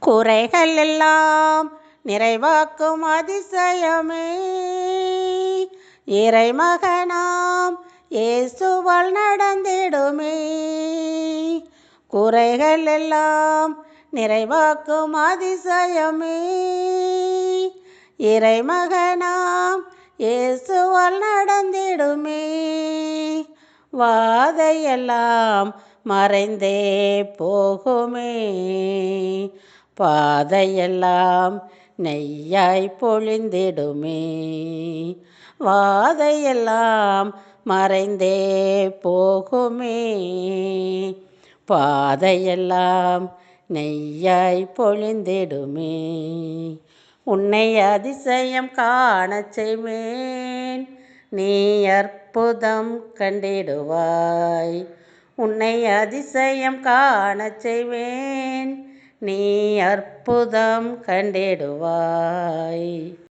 குறைகள் எல்லாம் நிறைவாக்கும் அதிசயமே. இறைமகனாம் இயேசுவால் நடந்திடுமே. குறைகள் எல்லாம் நிறைவாக்கும் அதிசயமே. இறைமகனாம் இயேசுவால் நடந்திடுமே. வாதையெல்லாம் மறைந்தே போகுமே. பாதையெல்லாம் நெய்யாய் பொழிந்திடுமே. வாதையெல்லாம் மறைந்தே போகுமே. பாதையெல்லாம் நெய்யாய் பொழிந்திடுமே. உன்னை அதிசயம் காணச் செய்வேன். நீ அற்புதம் கண்டிடுவாய். உன்னை அதிசயம் காணச் செய்வேன். நீ அற்புதம் கண்டிடுவாய்.